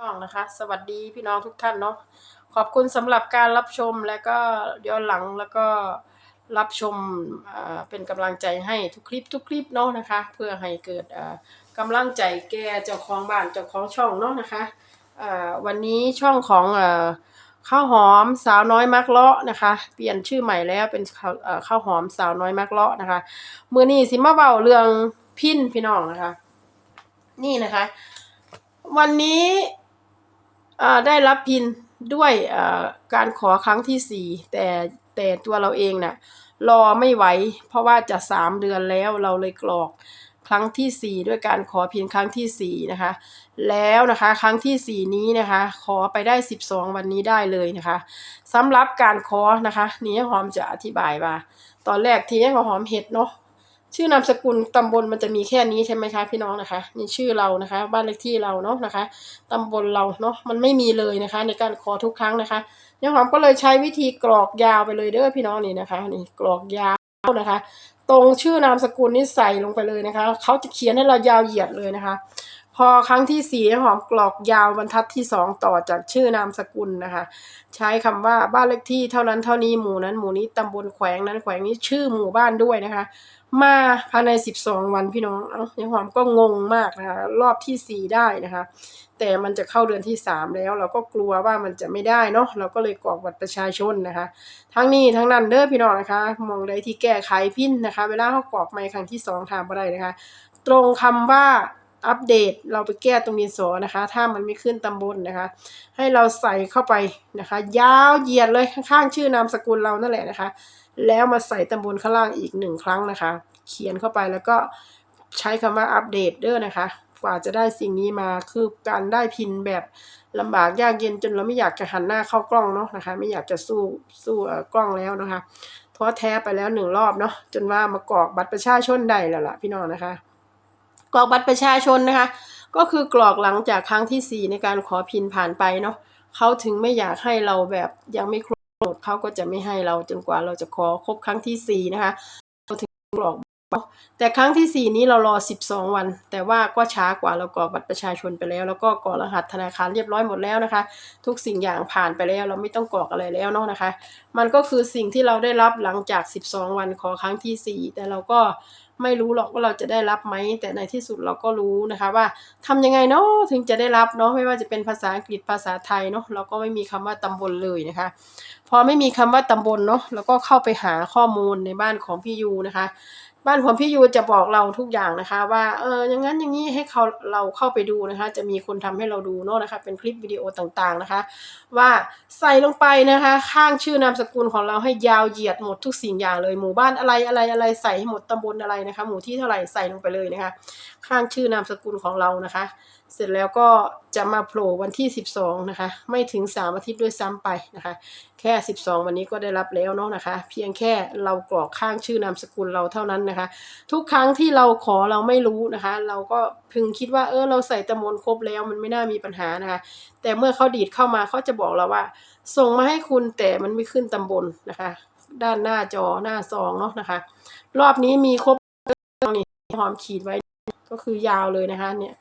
น้องนะคะ สวัสดีพี่น้องทุกท่านเนาะขอบคุณสำหรับการรับชมและก็ย้อนหลังแล้วก็รับชมเป็นกำลังใจให้ทุกคลิปทุกคลิปเนาะนะคะ เพื่อให้เกิดอ่ากำลังใจแก่เจ้าของบ้านเจ้าของช่องเนาะนะคะวันนี้ช่องของข้าวหอมสาวน้อยมักเลาะนะคะ เปลี่ยนชื่อใหม่แล้วเป็นข้าวหอมสาวน้อยมักเลาะนะคะมื้อนี้สิมาเว้าเรื่องพินพี่น้องนะคะ นี่นะคะ วันนี้ ได้รับพินด้วยการขอครั้งที่สี่แต่แต่ตัวเราเองน่ะรอไม่ไหว เพราะว่าจะสามเดือนแล้วเราเลยกรอกครั้งที่สี่ด้วยการขอพินครั้งที่สี่นะคะ แล้วนะคะครั้งที่สี่นี้นะคะ ขอไปได้สิบสองวันนี้ได้เลยนะคะสำหรับการขอนะคะ นี่หอมจะอธิบายว่า ตอนแรกที่หอมเห็ดเนาะ ชื่อนามสกุลตำบลมันจะมีแค่นี้ใช่ไหมคะพี่น้องนะคะนี่ชื่อเรานะคะ บ้านเลขที่เราเนาะนะคะตำบลเราเนาะมันไม่มีเลยนะคะ ในการขอทุกครั้งนะคะยังหอมก็เลยใช้วิธีกรอกยาวไปเลยเด้อพี่น้องนี่นะคะนี่กรอกยาวนะคะ ตรงชื่อนามสกุลนี่ใส่ลงไปเลยนะคะเขาจะเขียนให้เรายาวเหยียดเลยนะคะ พอครั้งที่สี่หอมกรอกยาวบรรทัดที่สองต่อจากชื่อนามสกุลนะคะ ใช้คำว่าบ้านเลขที่เท่านั้นเท่านี้หมู่นั้นหมู่นี้ตำบลแขวงนั้นแขวงนี้ชื่อหมู่บ้านด้วยนะคะ มาภายในสิบสองวันพี่น้องเอ้ายังหอมก็งงมากนะคะรอบที่สี่ได้นะคะ แต่มันจะเข้าเดือนที่สามแล้ว เราก็กลัวว่ามันจะไม่ได้เนาะเราก็เลยกรอกบัตรประชาชนนะคะ ทั้งนี้ทั้งนั้นเด้อพี่น้องนะคะ มองใดที่แก้ไขพินนะคะ เวลาเขากรอกไม่ครั้งที่สองถามอะไรนะคะ ตรงคำว่า อัปเดตเราไปแก้ตรงดินสอนะคะ ถ้ามันไม่ขึ้นตำบลนะคะ ให้เราใส่เข้าไปนะคะ ยาวเหยียดเลยข้างๆชื่อนามสกุลเรานั่นแหละนะคะ แล้วมาใส่ตำบลข้างล่างอีกหนึ่งครั้งนะคะ เขียนเข้าไปแล้วก็ใช้คำว่าอัปเดตเด้อนะคะกว่าจะได้สิ่งนี้มาคือการได้พินแบบลำบากยากเย็นจนเราไม่อยากจะหันหน้าเข้ากล้องเนาะนะคะ ไม่อยากจะสู้สู้เออกล้องแล้วนะคะท้อแท้ไปแล้วหนึ่งรอบเนาะจนว่ามากรอกบัตรประชาชนได้แล้วล่ะพี่น้องนะคะ กรอกบัตรประชาชนนะคะ ก็คือกรอกหลังจากครั้งที่สี่ในการขอพินผ่านไปเนาะเขาถึงไม่อยากให้เราแบบยังไม่ครบหนดเขาก็จะไม่ให้เราจนกว่าเราจะขอครบครั้งที่สี่นะคะเราถึงกรอกแต่ครั้งที่สี่นี้เรารอสิบสองวัน แต่ว่าก็ช้ากว่าเรากรอกบัตรประชาชนไปแล้ว แล้วก็กรอกรหัสธนาคารเรียบร้อยหมดแล้วนะคะ ทุกสิ่งอย่างผ่านไปแล้ว เราไม่ต้องกรอกอะไรแล้วเนาะนะคะ มันก็คือสิ่งที่เราได้รับหลังจาก 12 วันขอครั้งที่ 4 แต่เราก็ ไม่รู้หรอกว่าเราจะได้รับไหม แต่ในที่สุดเราก็รู้นะคะว่าทำยังไงเนาะถึงจะได้รับเนาะไม่ว่าจะเป็นภาษาอังกฤษภาษาไทยเนาะเราก็ไม่มีคำว่าตำบลเลยนะคะ พอไม่มีคำว่าตำบลเนาะเราก็เข้าไปหาข้อมูลในบ้านของพี่ยูนะคะ บ้านของพี่ยูจะบอกเราทุกอย่างนะคะ ว่าเอออย่างนั้นอย่างนี้ให้เขาเราเข้าไปดูนะคะ จะมีคนทำให้เราดูเนาะนะคะ เป็นคลิปวิดีโอต่างๆนะคะ ว่าใส่ลงไปนะคะ ข้างชื่อนามสกุลของเราให้ยาวเหยียดหมดทุกสิ่งอย่างเลยหมู่บ้านอะไรอะไรอะไรใส่ให้หมดตำบลอะไรนะคะ หมู่ที่เท่าไหร่ใส่ลงไปเลยนะคะ ข้างชื่อนามสกุลของเรานะคะเสร็จแล้วก็จะมาโผล่วันที่ 12 นะคะ ไม่ถึง 3 อาทิตย์ด้วยซ้ำไปนะคะ แค่ 12 วันนี้ก็ได้รับแล้วเนาะนะคะ เพียงแค่เรากรอกข้างชื่อนามสกุลเราเท่านั้นนะคะ ทุกครั้งที่เราขอเราไม่รู้นะคะ เราก็พึงคิดว่าเออเราใส่ตำบลครบแล้วมันไม่น่ามีปัญหานะคะ แต่เมื่อเขาดีดเข้ามาเขาจะบอกเราว่า ส่งมาให้คุณแต่มันไม่ขึ้นตำบลนะคะ ด้านหน้าจอหน้าซองเนาะนะคะ รอบนี้มีครบนี่หอมขีดไว้ก็คือยาวเลยนะคะเนี่ย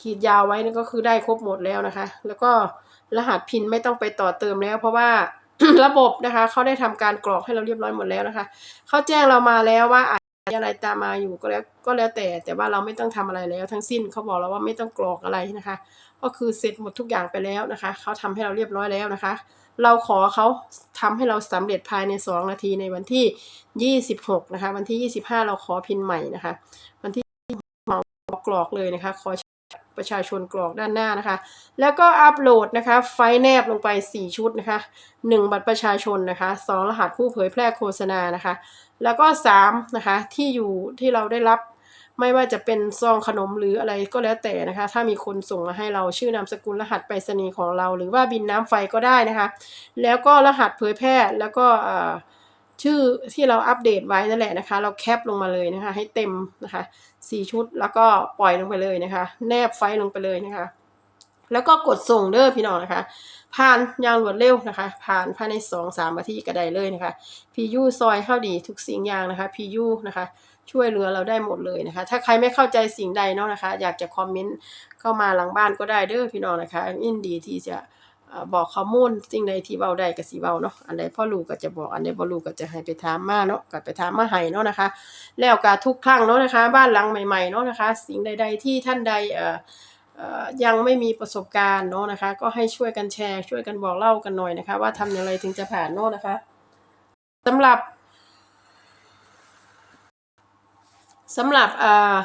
ขีดยาวไว้นี่ก็คือได้ครบหมดแล้วนะคะ แล้วก็รหัสพินไม่ต้องไปต่อเติมแล้ว เพราะว่าระบบนะคะเขาได้ทำการกรอกให้เราเรียบร้อยหมดแล้วนะคะเขาแจ้งเรามาแล้วว่าอาจจะอะไรตามมาอยู่ก็แล้วก็แล้วแต่ แต่ว่าเราไม่ต้องทำอะไรแล้ว ทั้งสิ้นเขาบอกเราว่าไม่ต้องกรอกอะไรนะคะ ก็คือเสร็จหมดทุกอย่างไปแล้วนะคะเขาทำให้เราเรียบร้อยแล้วนะคะ เราขอเขาทำให้เราสำเร็จภายในสองนาทีในวันที่ยี่สิบหกนะคะ วันที่ยี่สิบห้าเราขอพินใหม่นะคะ วันที่มากรอกเลยนะคะขอ ประชาชนกรอกด้านหน้านะคะ แล้วก็อัปโหลดนะคะ ไฟแนบลงไป 4 ชุดนะคะ 1 บัตรประชาชนนะคะ 2 รหัสผู้เผยแพร่โฆษณานะคะ แล้วก็3นะคะที่อยู่ที่เราได้รับไม่ว่าจะเป็นซองขนมหรืออะไรก็แล้วแต่นะคะ ถ้ามีคนส่งมาให้เราชื่อนามสกุลรหัสไปรษณีย์ของเรา หรือว่าบินน้ำไฟก็ได้นะคะ แล้วก็รหัสเผยแพร่แล้วก็อ่อ ชื่อที่เราอัปเดตไว้นั่นแหละนะคะ เราแคปลงมาเลยนะคะ ให้เต็มนะคะสี่ชุดแล้วก็ปล่อยลงไปเลยนะคะ แนบไฟล์ลงไปเลยนะคะ แล้วก็กดส่งเด้อพี่น้องนะคะ ผ่านอย่างรวดเร็วนะคะ ผ่านภายในสองสามนาทีก็ได้เลยนะคะพียูซอยเข้าดีทุกสิ่งอย่างนะคะพียูนะคะช่วยเหลือเราได้หมดเลยนะคะ ถ้าใครไม่เข้าใจสิ่งใดเนาะนะคะ อยากจะคอมเมนต์เข้ามาหลังบ้านก็ได้เด้อพี่น้องนะคะยินดีที่จะ บอกข้อมูลสิ่งใดที่เว้าได้ก็สิเว้าเนาะ อันใดพ่อรู้ก็จะบอก อันใดบ่รู้ก็จะให้ไปถามมาเนาะ ก็ไปถามมาให้เนาะนะคะ แล้วก็ทุกครั้งเนาะนะคะ บ้านหลังใหม่ๆเนาะนะคะ สิ่งใด ๆ ที่ท่านใดเอ่อเอ่อยังไม่มีประสบการณ์เนาะนะคะ ก็ให้ช่วยกันแชร์ ช่วยกันบอกเล่ากันหน่อยนะคะ ว่าทำอย่างไรถึงจะผ่านเนาะนะคะสำหรับสำหรับอ่า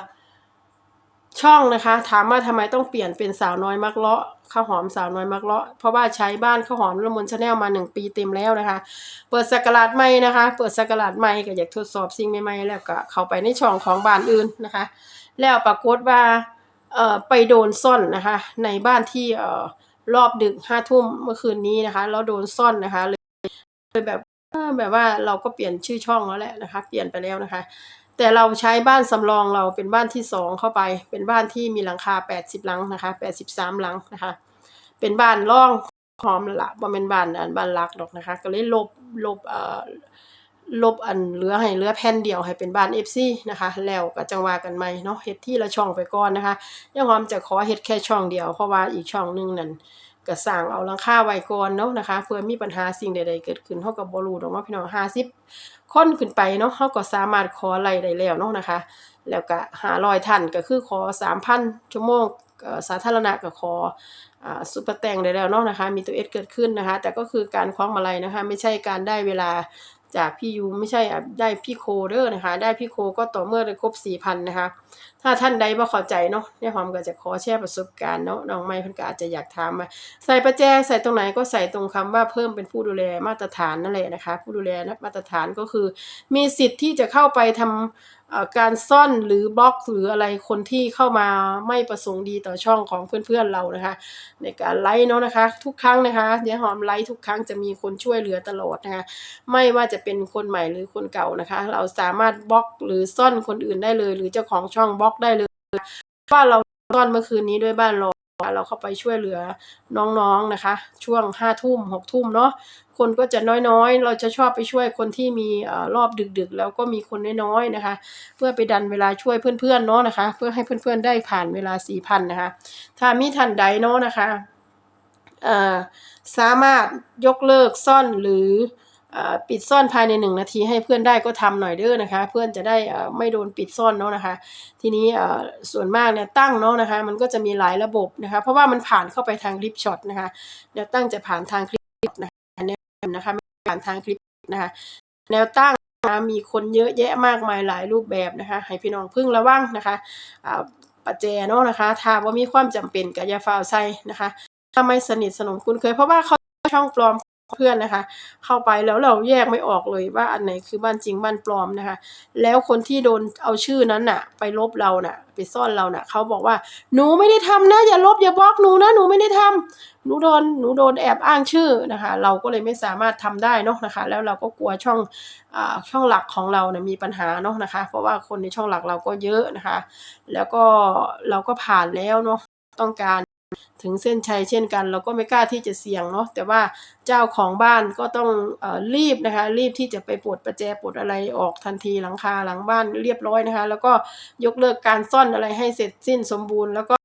ช่องนะคะ ถามว่าทำไมต้องเปลี่ยนเป็นสาวน้อยมักเลาะข้าวหอมสาวน้อยมักเลาะเพราะว่าใช้บ้านข้าวหอมละมุนชาแนลมาหนึ่งปีเต็มแล้วนะคะ เปิดสกราชใหม่นะคะ เปิดสกราชใหม่ก็อยากทดสอบสิ่งใหม่ๆแล้วก็เข้าไปในช่องของบ้านอื่นนะคะ แล้วปรากฏว่าเอ่อไปโดนซ่อนนะคะ ในบ้านที่เอ่อรอบดึกห้าทุ่มเมื่อคืนนี้นะคะแล้วโดนซ่อนนะคะเลยแบบแบบว่าเราก็เปลี่ยนชื่อช่องแล้วแหละนะคะ เปลี่ยนไปแล้วนะคะ แต่เราใช้บ้านสำรองเราเป็นบ้านที่สองเข้าไป เป็นบ้านที่มีหลังคาแปดสิบหลังนะคะแปดสิบสามหลังนะคะ เป็นบ้านร่องหอมละบ่แม่นบ้านอันบ้านรักดอกนะคะ ก็เลยลบลบเอ่อลบอันเหลือให้เหลือแผ่นเดียวให้เป็นบ้าน FC นะคะ แล้วก็จังว่ากันใหม่เนาะเฮ็ดที่ละช่องไปก่อนนะคะยังหอมจะขอเฮ็ดแค่ช่องเดียวเพราะว่าอีกช่องหนึงนั่น ก็สร้างเอาหลังคาไว้ก่อนเนาะนะคะ เพื่อมีปัญหาสิ่งใดๆเกิดขึ้นเฮาก็บ่รู้ดอกเนาะพี่น้อง50คนขึ้นไปเนาะเฮาก็สามารถขอไล่ได้แล้วเนาะนะคะ แล้วก็500ท่านก็คือขอ3,000ชั่วโมงสาธารณะก็ขออ่า ซุปเปอร์แต่งได้แล้วเนาะนะคะ มีตัว S เกิดขึ้นนะคะ แต่ก็คือการคล้องมาลัยนะคะ ไม่ใช่การได้เวลาจากพี่ยูไม่ใช่ได้พี่โคเด้อนะคะ ได้พี่โคก็ต่อเมื่อได้ครบ4,000นนะคะ ถ้าท่านใดบ่เข้าใจเนาะเนี่ยหอมก็จะขอแชร์ประสบการณ์เนาะน้องไม้เพิ่นก็อาจจะอยากถามว่าใส่ประแจใส่ตรงไหนก็ใส่ตรงคำว่าเพิ่มเป็นผู้ดูแลมาตรฐานนั่นแหละนะคะ ผู้ดูแลมาตรฐานก็คือ มีสิทธิ์ที่จะเข้าไปทำเอ่อการซ่อนหรือบล็อกหรืออะไรคนที่เข้ามาไม่ประสงค์ดีต่อช่องของเพื่อนๆเรานะคะในการไลฟ์เนาะนะคะ ทุกครั้งนะคะเดี๋ยวหอมไลฟ์ทุกครั้งจะมีคนช่วยเหลือตลอดนะคะ ไม่ว่าจะเป็นคนใหม่หรือคนเก่านะคะ เราสามารถบล็อกหรือซ่อนคนอื่นได้เลย หรือเจ้าของช่องบล็อกได้เลยว่าเราซ่อนเมื่อคืนนี้ด้วยบ้านเรา เราเข้าไปช่วยเหลือน้องๆนะคะ ช่วงห้าทุ่มหกทุ่มเนาะคนก็จะน้อยๆ เราจะชอบไปช่วยคนที่มีอรอบดึกๆ แล้วก็มีคนน้อยๆนะคะ เพื่อไปดันเวลาช่วยเพื่อนๆเนาะนะคะ เพื่อให้เพื่อนๆได้ผ่านเวลาสี่พันนะคะถ้ามีท่านใดเนาะนะคะสามารถยกเลิกซ่อนหรือ ปิดซ่อนภายในหนึ่งนาทีให้เพื่อนได้ก็ทำหน่อยเด้อนะคะ เพื่อนจะได้ไม่โดนปิดซ่อนเนาะนะคะ ทีนี้ส่วนมากเนี่ยตั้งเนาะนะคะ มันก็จะมีหลายระบบนะคะ เพราะว่ามันผ่านเข้าไปทางลิฟช็อตนะคะแนวตั้งจะผ่านทางคลิปนะคะแนวนะคะไม่ผ่านทางคลิปนะคะแนวตั้งนะะมีคนเยอะแยะมากมายหลายรูปแบบนะคะ ให้พี่น้องพึ่งระวังนะคะปัจแจเนาะนะคะ ถ้าว่ามีความจำเป็นก็อย่าฟ้าวใสนะคะถ้าไม่สนิทสนมคุ้นเคยเพราะว่าเขาช่องปลอม เพื่อนนะคะ เข้าไปแล้วเราแยกไม่ออกเลยว่าอันไหนคือบ้านจริงบ้านปลอมนะคะ แล้วคนที่โดนเอาชื่อนั้นน่ะ ไปลบเราน่ะ ไปซ่อนเราน่ะเขาบอกว่าหนูไม่ได้ทำนะอย่าลบอย่าบล็อกหนูนะหนูไม่ได้ทำหนูโดนหนูโดนแอบอ้างชื่อนะคะ เราก็เลยไม่สามารถทำได้เนาะนะคะ แล้วเราก็กลัวช่องอ่าช่องหลักของเราเนี่ยมีปัญหาเนาะนะคะ เพราะว่าคนในช่องหลักเราก็เยอะนะคะ แล้วก็เราก็ผ่านแล้วเนาะต้องการ ถึงเส้นชัยเช่นกัน เราก็ไม่กล้าที่จะเสี่ยงเนาะแต่ว่าเจ้าของบ้านก็ต้องอรีบนะคะ รีบที่จะไปปลดประแจปลดอะไรออกทันทีหลังคาหลังบ้านเรียบร้อยนะคะ แล้วก็ยกเลิกการซ่อนอะไรให้เสร็จสิ้นสมบูรณ์แล้วก็